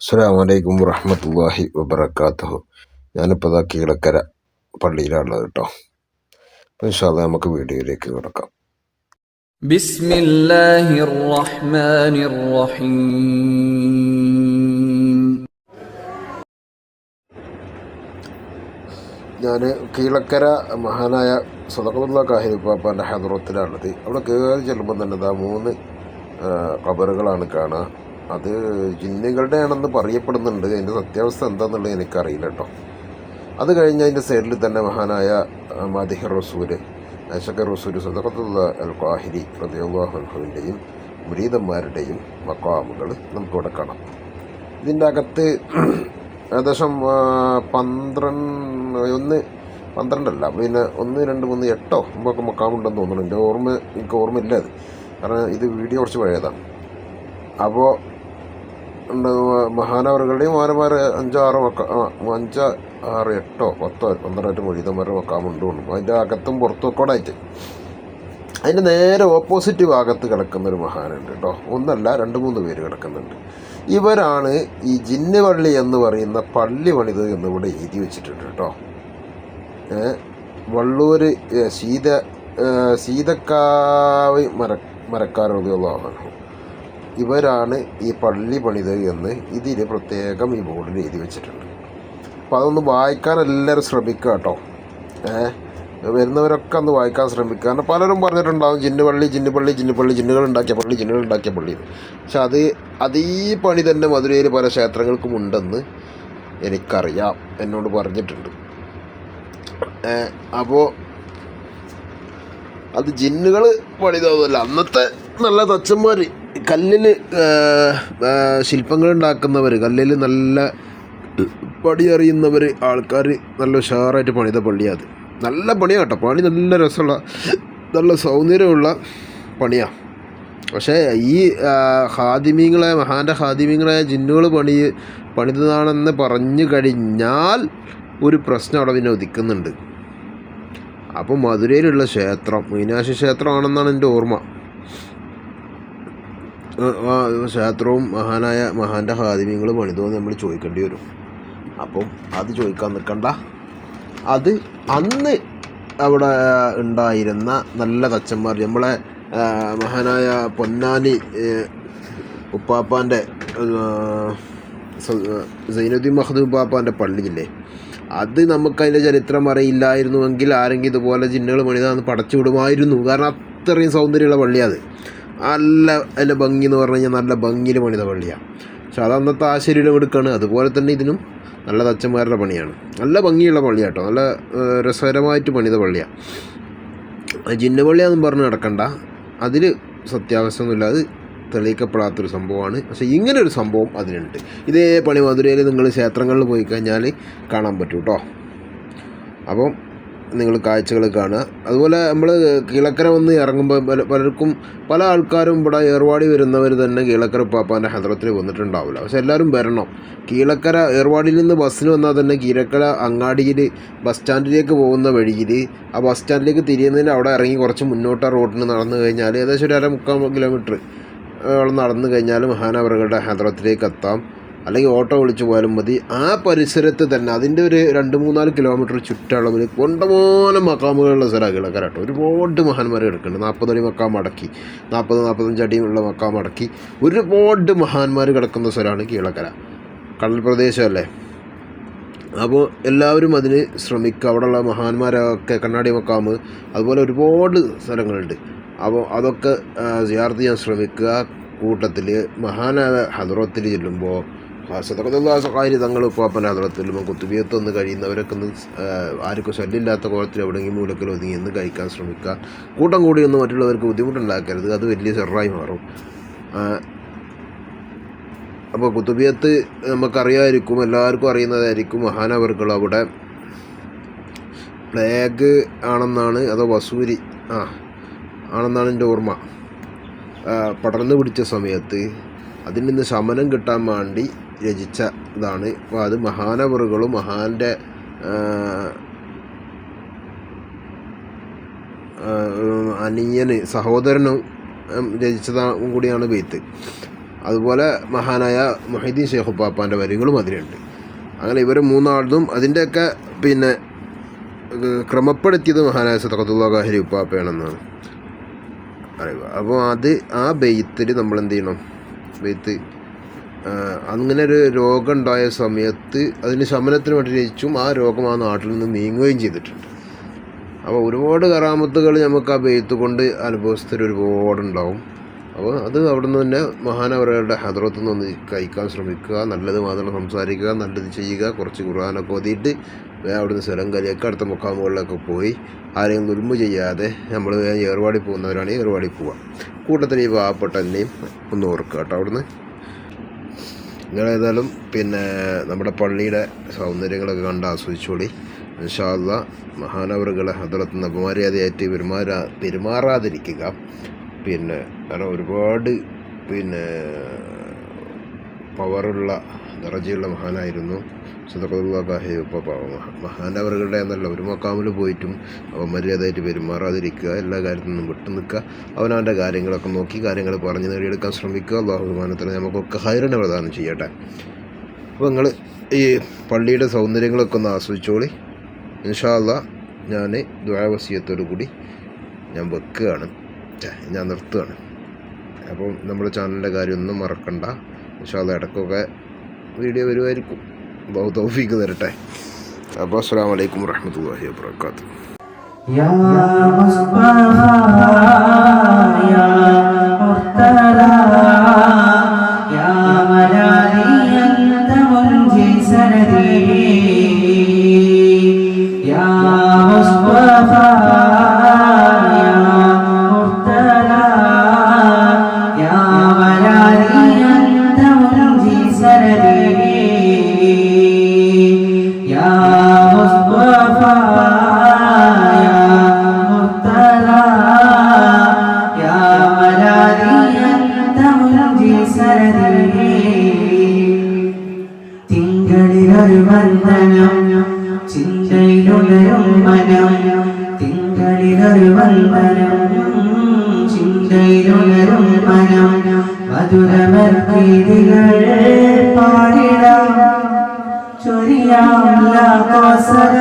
അസ്സാം വലൈക്കും വറഹമത്തല്ലാഹി വബർക്കാത്തു ഞാനിപ്പോൾ ഇതാ കീഴക്കര പള്ളിയിലാണുള്ളത് കേട്ടോ. അപ്പോൾ നമുക്ക് വീഡിയോയിലേക്ക് കിടക്കാം. ബിസ്മില്ലാഹിർ റഹ്മാനിർ റഹീം ഞാൻ കീഴക്കര മഹാനായ സദഖുല്ല കാഹിരി പാപ്പാന്റെ ഹദ്രത്തിലാണുള്ളത് അവിടെ കയറി ചെല്ലുമ്പോൾ തന്നെ ഇതാ മൂന്ന് കബറുകളാണ് കാണുക. അത് ജിന്നുകളുടെ ആണെന്ന് പറയപ്പെടുന്നുണ്ട്. അതിന്റെ സത്യാവസ്ഥ എന്താണെന്നുള്ളത് എനിക്കറിയില്ല കേട്ടോ അത് കഴിഞ്ഞ് അതിന്റെ സൈഡിൽ തന്നെ മഹാനായ മാദിഹർ റസൂര് അഷക്കർ റസൂൽ സദഖത്തുള്ള അൽ ഖാഹിരി റദിയുള്ളാഹുവിന്റെയും മുരീദന്മാരുടെയും മക്കാമുകൾ നമുക്കിവിടെ കാണാം. ഇതിന്റെ അകത്ത് ഏകദേശം പന്ത്രണ്ട് ഒന്ന് പന്ത്രണ്ടല്ല പിന്നെ ഒന്ന് രണ്ട് മൂന്ന് എട്ടോ ഒമ്പതൊക്കെ മക്കാമുണ്ടെന്ന് തോന്നുന്നു. എന്റെ ഓർമ്മ എനിക്ക് ഓർമ്മയില്ല അത്. കാരണം ഇത് വീഡിയോ കുറച്ച് പഴയതാണ്. അപ്പോൾ മഹാനവറുകളുടെയും മാനമാർ അഞ്ചോ ആറോ വക്ക ആറ് എട്ടോ പത്തോ പന്ത്രണ്ടായിട്ട് മൊഴിതന്മാരുടെ മക്കാമുണ്ട് തോന്നും അതിന്റെ അകത്തും പുറത്തും ഒക്കെ ആയിട്ട്. അതിന്റെ നേരെ ഓപ്പോസിറ്റ് ഭാഗത്ത് കിടക്കുന്ന ഒരു മഹാനുണ്ട് കേട്ടോ. ഒന്നല്ല രണ്ട് മൂന്ന് പേര് കിടക്കുന്നുണ്ട്. ഇവരാണ് ഈ ജിന്ന് പള്ളി എന്ന് പറയുന്ന പള്ളി പണിത് എന്നിവിടെ എഴുതി വെച്ചിട്ടുണ്ട് കേട്ടോ. വള്ളൂർ ഏ, സീതക്കാവ് മര മരക്കാരോഗ്യമാണ് ഇവരാണ് ഈ പള്ളി പണിത് എന്ന് ഇതിൽ പ്രത്യേകം ഈ ബോർഡിൽ എഴുതി വെച്ചിട്ടുണ്ട്. അപ്പോൾ അതൊന്ന് വായിക്കാൻ എല്ലാവരും ശ്രമിക്കുക കേട്ടോ. വരുന്നവരൊക്കെ ഒന്ന് വായിക്കാൻ ശ്രമിക്കുക. കാരണം പലരും പറഞ്ഞിട്ടുണ്ടാകും ജിന്നുപള്ളി പള്ളി ജിന്നുപള്ളി ജിന്ന് പള്ളി ജിന്നുകൾ ഉണ്ടാക്കിയ പള്ളി ജിന്നുകൾ ഉണ്ടാക്കിയ പള്ളി പക്ഷെ അത് അതീ പണി തന്നെ മധുരയിൽ പല ക്ഷേത്രങ്ങൾക്കും ഉണ്ടെന്ന് എനിക്കറിയാം എന്നോട് പറഞ്ഞിട്ടുണ്ട്. അപ്പോൾ അത് ജിന്നുകൾ പണിതല്ല അന്നത്തെ നല്ല തച്ചന്മാർ കല്ലിൽ ശില്പങ്ങൾ ഉണ്ടാക്കുന്നവർ കല്ലിൽ നല്ല പണി അറിയുന്നവർ ആൾക്കാർ നല്ല ഉഷാറായിട്ട് പണിത പള്ളിയാണ് നല്ല പണിയാണ് കേട്ടോ. പണി നല്ല രസമുള്ള നല്ല സൗന്ദര്യമുള്ള പണിയാണ് പക്ഷേ ഈ ഹാദിമീങ്ങളെ മഹാന്റെ ഹാദിമീങ്ങളെ ജിന്നുകൾ പണി പണിതതാണെന്ന് പറഞ്ഞു കഴിഞ്ഞാൽ ഒരു പ്രശ്നം അവിടെ പിന്നെ ഒതുക്കുന്നുണ്ട് അപ്പോൾ മധുരയിലുള്ള ക്ഷേത്രം മീനാക്ഷി ക്ഷേത്രമാണെന്നാണ് എന്റെ ഓർമ്മ. ക്ഷേത്രവും മഹാനായ മഹാന്റെ ഹാദിമ്യങ്ങളും പണിതോന്ന് നമ്മൾ ചോദിക്കേണ്ടി വരും. അപ്പം അത് ചോദിക്കാൻ നിൽക്കണ്ട. അത് അന്ന് അവിടെ ഉണ്ടായിരുന്ന നല്ല തച്ചന്മാർ നമ്മളെ മഹാനായ പൊന്നാനി ഉപ്പാപ്പാന്റെ സൈനുദ്ദീൻ മഹദ് ഉപ്പാപ്പാന്റെ പള്ളിയില്ലേ അത് നമുക്കതിന്റെ ചരിത്രം അറിയില്ലായിരുന്നുവെങ്കിൽ ആരെങ്കിലും ഇതുപോലെ ജിന്നുകൾ പണിതാന്ന് പടച്ചു വിടുമായിരുന്നു. കാരണം അത്രയും സൗന്ദര്യമുള്ള പള്ളിയാണ് നല്ല അതിന്റെ ഭംഗി എന്ന് പറഞ്ഞു കഴിഞ്ഞാൽ നല്ല ഭംഗിയിൽ പണിത പള്ളിയാണ് പക്ഷെ അത് അന്നത്തെ എടുക്കുകയാണ് അതുപോലെ തന്നെ ഇതിനും നല്ല തച്ചന്മാരുടെ പണിയാണ്. നല്ല ഭംഗിയുള്ള പള്ളിയാണ് കേട്ടോ നല്ല രസകരമായിട്ട് പണിത പള്ളിയാണ് ജിന്ന പള്ളിയാണെന്നും പറഞ്ഞ് നടക്കണ്ട. അതിൽ സത്യാവശ്യമൊന്നുമില്ല അത് തെളിയിക്കപ്പെടാത്തൊരു സംഭവമാണ്. പക്ഷേ ഇങ്ങനെ ഒരു സംഭവം അതിനുണ്ട്. ഇതേ പണി മധുരയിൽ നിങ്ങൾ ക്ഷേത്രങ്ങളിൽ പോയി കഴിഞ്ഞാൽ കാണാൻ പറ്റും കേട്ടോ അപ്പം നിങ്ങൾ കാഴ്ചകൾ കാണുക. അതുപോലെ നമ്മൾ കിളക്കര വന്ന് ഇറങ്ങുമ്പോൾ പല പലർക്കും പല ആൾക്കാരും ഇവിടെ ഏർവാടി വരുന്നവർ തന്നെ കീളക്കര പാപ്പാന്റെ ഹദ്രത്തിൽ വന്നിട്ടുണ്ടാവില്ല. പക്ഷെ എല്ലാവരും വരണം. കീളക്കര ഏർവാടിയിൽ നിന്ന് ബസ്സിന് വന്നാൽ തന്നെ കീഴക്കര അങ്ങാടിയിൽ ബസ് സ്റ്റാൻഡിലേക്ക് പോകുന്ന വഴിയിൽ ആ ബസ് സ്റ്റാൻഡിലേക്ക് തിരിയുന്നതിന് അവിടെ ഇറങ്ങി കുറച്ച് മുന്നോട്ട് റോഡിന് നടന്നു കഴിഞ്ഞാൽ ഏകദേശം ഒരു അര മുക്കാൽ കിലോമീറ്റർ നടന്നു കഴിഞ്ഞാൽ മഹാനവറുകളുടെ ഹദ്രത്തിലേക്ക് എത്താം. അല്ലെങ്കിൽ ഓട്ടോ വിളിച്ച് പോയാലും മതി. ആ പരിസരത്ത് തന്നെ അതിന്റെ ഒരു രണ്ട് മൂന്നാൽ കിലോമീറ്റർ ചുറ്റളവിൽ കൊണ്ടമോനം മക്കാമുകളുള്ള സ്ഥലമാണ് കിളക്കര കേട്ടോ ഒരുപാട് മഹാന്മാർ കിടക്കുന്നുണ്ട്. നാൽപ്പതടി മക്കാം അടക്കി നാൽപ്പത് നാൽപ്പത്തഞ്ച് അടിയുള്ള മക്കാം അടക്കി ഒരുപാട് മഹാന്മാർ കിടക്കുന്ന സ്ഥലമാണ് കീഴക്കര. കടൽ പ്രദേശമല്ലേ? അപ്പോൾ എല്ലാവരും അതിന് ശ്രമിക്കുക. അവിടെയുള്ള മഹാന്മാരൊക്കെ കണ്ണാടി മക്കാമ് അതുപോലെ ഒരുപാട് സ്ഥലങ്ങളുണ്ട്. അപ്പോൾ അതൊക്കെ സിയാർത്ത് ചെയ്യാൻ ശ്രമിക്കുക. കൂട്ടത്തിൽ മഹാനായ ഹദ്രത്തിൽ ചെല്ലുമ്പോൾ കാര്യം തങ്ങൾ ഉപ്പാപ്പൻ ഹദ്രത്തിൽ ചെല്ലുമ്പോൾ കുത്തുബിയത്ത് ഒന്ന് കഴിയുന്നവരൊക്കെ ഒന്ന് ആർക്കും ശല്യമില്ലാത്ത കോലത്തിൽ എവിടെയെങ്കിലും മൂലക്കൽ ഒതുങ്ങി എന്ന് കഴിക്കാൻ ശ്രമിക്കുക. കൂട്ടം കൂടിയൊന്നും മറ്റുള്ളവർക്ക് ബുദ്ധിമുട്ടുണ്ടാക്കരുത്. അത് വലിയ ചെറായി മാറും. അപ്പോൾ കുത്തുബിയത്ത് നമുക്കറിയാമായിരിക്കും എല്ലാവർക്കും അറിയുന്നതായിരിക്കും മഹാനവർകൾ അവിടെ. പ്ലേഗ് ആണെന്നാണ് അതോ വസൂരി ആ ആണെന്നാണ് എന്റെ ഓർമ്മ. പടർന്നു പിടിച്ച സമയത്ത് അതിൽ നിന്ന് ശമനം കിട്ടാൻ വേണ്ടി രചിച്ച ഇതാണ്. അപ്പോൾ അത് മഹാനവറുകളും മഹാന്റെ അനിയന് സഹോദരനും രചിച്ചതും കൂടിയാണ് ബെയ്ത്ത്. അതുപോലെ മഹാനായ മൊഹീദ്ദീൻ ഷേഖ് പാപ്പാന്റെ വരികളും അതിലുണ്ട്. അങ്ങനെ ഇവർ മൂന്നാളും അതിന്റെയൊക്കെ പിന്നെ ക്രമപ്പെടുത്തിയത് മഹാനായ സതക്കത്തുള്ള ഗാഹരി ഉപ്പാപ്പയാണെന്നാണ് അറിയുക അപ്പോൾ അത് ആ ബെയ്ത്തിൽ നമ്മൾ എന്ത് ചെയ്യണം? ബെയ്ത്ത് അങ്ങനെ ഒരു രോഗം ഉണ്ടായ സമയത്ത് അതിന് ശമനത്തിന് വേണ്ടി രചിച്ചും ആ രോഗം ആ നാട്ടിൽ നിന്ന് നീങ്ങുകയും ചെയ്തിട്ടുണ്ട്. അപ്പോൾ ഒരുപാട് കറാമത്തുകൾ നമുക്ക് ആ ബെയ്ത്ത് കൊണ്ട് അനുഭവസ്ഥർ ഒരുപാടുണ്ടാവും. അപ്പോൾ അത് അവിടെ നിന്ന് തന്നെ മഹാനവരുടെ ഹദ്രത്ത് നിന്ന് കഴിക്കാൻ ശ്രമിക്കുക നല്ലത് മാത്രം സംസാരിക്കുക നല്ലത് ചെയ്യുക കുറച്ച് ഖുർആാനൊക്കെ ഓതിയിട്ട് അവിടുന്ന് സ്ഥലം കലിയൊക്കെ അടുത്ത മുക്കാമുകളിലൊക്കെ പോയി ആരെയും ദുൽമ ചെയ്യാതെ നമ്മൾ ഏർവാടി പോകുന്നവരാണെങ്കിൽ ഏർവാടി പോവാം. കൂട്ടത്തിൽ ഈ പാവപ്പെട്ടെന്നെയും ഒന്ന് ഓർക്കുക കേട്ടോ അവിടുന്ന്. നിങ്ങളേതായാലും പിന്നെ നമ്മുടെ പള്ളിയുടെ സൗന്ദര്യങ്ങളൊക്കെ കണ്ട് ആസ്വദിച്ചോളി. ഇൻഷാല്ല മഹാനവറുകളെ അതിലത്ത് അപമര്യാദയായിട്ട് പെരുമാറാ പെരുമാറാതിരിക്കുക. പിന്നെ കാരണം ഒരുപാട് പിന്നെ പവറുള്ള ദറജയുള്ള മഹാനായിരുന്നു. സദഖുല്ലാഹി മഹാൻ മഹാനവറുകളുടെ എന്നല്ല ഒരു മക്കാമിൽ പോയിട്ടും അവൻ മര്യാദയായിട്ട് പെരുമാറാതിരിക്കുക എല്ലാ കാര്യത്തിൽ നിന്നും വിട്ടു നിൽക്കുക അവനവന്റെ കാര്യങ്ങളൊക്കെ നോക്കി കാര്യങ്ങൾ പറഞ്ഞു നേടിയെടുക്കാൻ ശ്രമിക്കുക അള്ളാഹുമാനത്തിന് നമുക്കൊക്കെ ഹൈറിനെ പ്രദാനം ചെയ്യട്ടെ. അപ്പോൾ നിങ്ങൾ ഈ പള്ളിയുടെ സൗന്ദര്യങ്ങളൊക്കെ ഒന്ന് ആസ്വദിച്ചോളി. ഇൻഷാല്ല ഞാൻ ദ്വാവസീയത്തോടു കൂടി ഞാൻ വെക്കുകയാണ്. ഞാൻ നിർത്തുകയാണ്. അപ്പം നമ്മുടെ ചാനലിന്റെ കാര്യമൊന്നും മറക്കണ്ട. ഇൻഷാല്ല ഇടയ്ക്കൊക്കെ വീഡിയോ വരുമായിരിക്കും. ബഹു തൗഫീക്ക് തരട്ടെ. അപ്പോൾ അസ്സാം വലൈക്കും വർഹമത്തല്ലാഹി വാബർക്കാത്തു തിങ്കളിലൊരു വന്ദനം ചിന്തയിലുണരും മനം തിങ്കളിലൊരു വന്ദനം ചിന്തയിലുണരും മനം മധുരമർക്കീതികൾ പാടിടാം. ചൊരിയാം. ലാഘോസല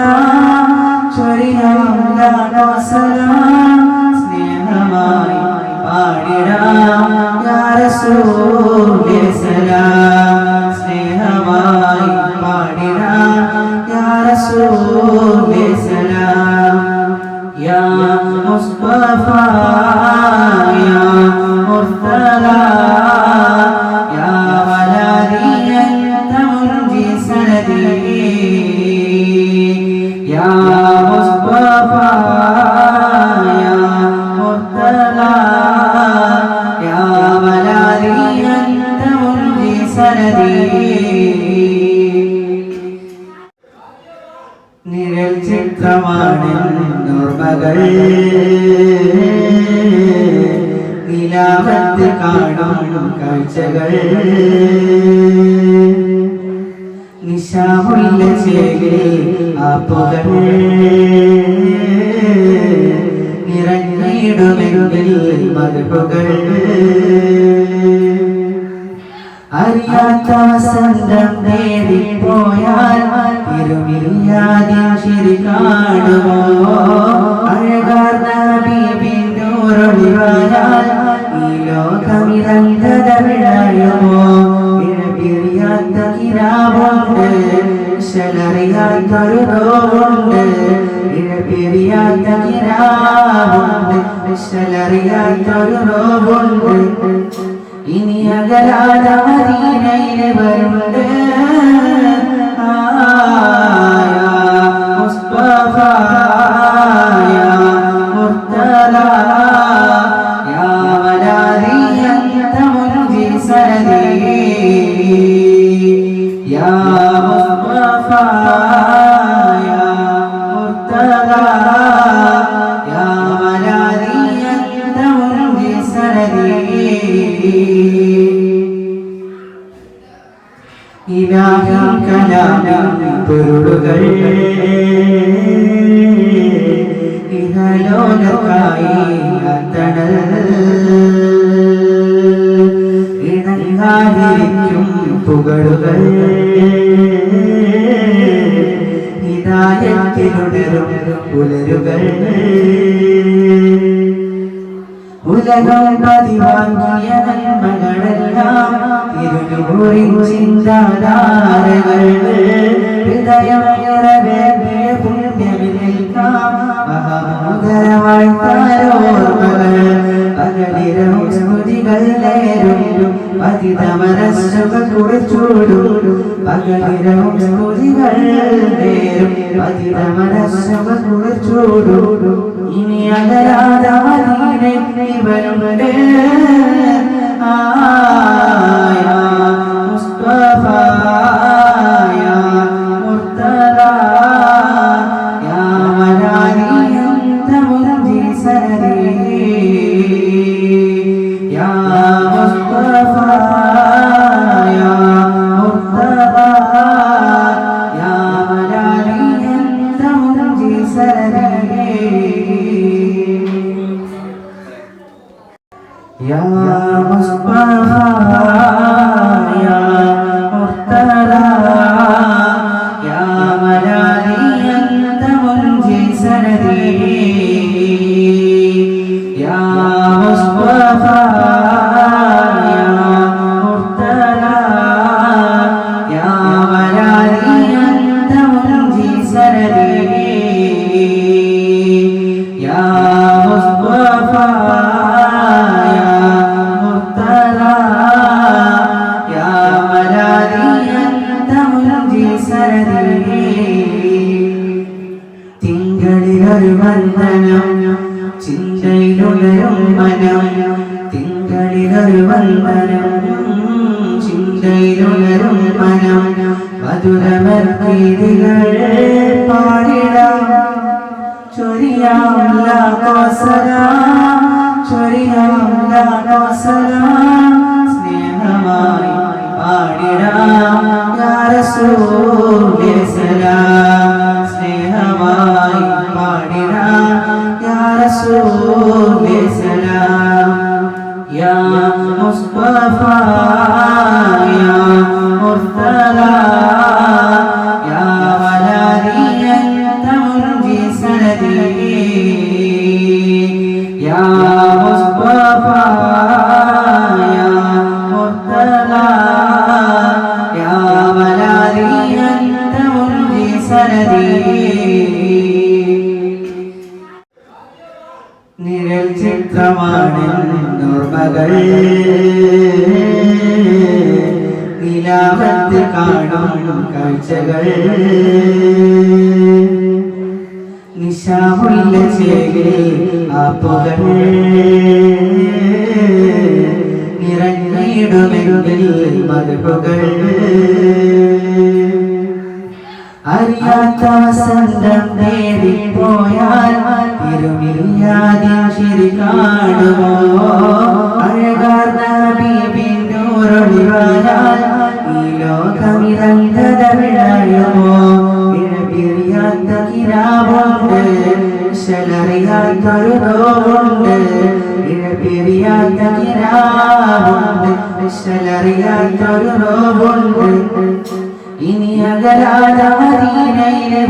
ചൊരിയാം ലാഘോസല സ്നേഹമായി പാടിടാം. യാ സലാം സ്നേഹമായി പാടിടാം യാ സലാം. യാ മുസ്തഫ യാ മുർത്തല. നിലാവത്ത് കാണും കാഴ്ചകൾ. നിശാമുള്ള ആ ആപ്പുകൾ നിറഞ്ഞിടുമെങ്കിൽ മതിപ്പുകൾ. അറിയാത്ത വസന്തം നേടിപ്പോയാൽ ഇരുമില്ലാതെ ശരി കാണുമോ? അഴകാർന്ന ബീബിന്നൂറൊളിവായാൽ ഈ ലോകമിരന്തത വിളയുമോ ഇഴപിരിയാത്ത കിരാവുണ്ട് ശലറിയാത്തൊരു നോവുണ്ട്. ഇഴപിരിയാത്ത കിരാവുണ്ട് ശലറിയാത്തൊരു നോവുണ്ട്. ഇനി അകലാത മദീനയിലെ വരുണ്ട് ഇലാഹിൻ കലാമിൻ പൊരുളുകൾ. ഇഹലോകക്കായി അത്തണൽ. ഇണങ്ങാത്ത ഇലാഹിരിക്കും പുകളുകൾ ഹിദായത്തിലുടരും പുലരുകൾ. ഉലകം പതിവാങ്ങിയ ഹൃദയം നേരും. ഇനി അകരാധാരീനെ ഇവരുണ്ട് മനം മനം പാടിടാം സ്നേഹമായി പാടിടാം സ്നേഹമായി നിഴൽ ചിത്രമാണ് നോർമകൾ നിലാവത്ത് കാണും കാഴ്ചകൾ. നിശാമുള്ള ചേരി ആപ്പുകൾ നിറഞ്ഞിടുമെങ്കിൽ മതുകൾ അറിയാത്ത വസന്തം നേടിപ്പോയാൽ ഇരുമില്ലാതെ ശരി കാണുമോ? അഴകാർന്ന ബീബിന്നൂറൊളിവായാൽ ഈ ലോകമിരന്തത വിളയുമോ ഇഴപിരിയാത്ത കിരാവുണ്ട് ശലറിയാത്തൊരു നോവുണ്ട് ഇഴപിരിയാത്ത കിരാവുണ്ട് ശലറിയാത്തൊരു നോവുണ്ട് ഇനി അകലാതെ മദീനയിലെ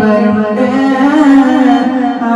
ആ.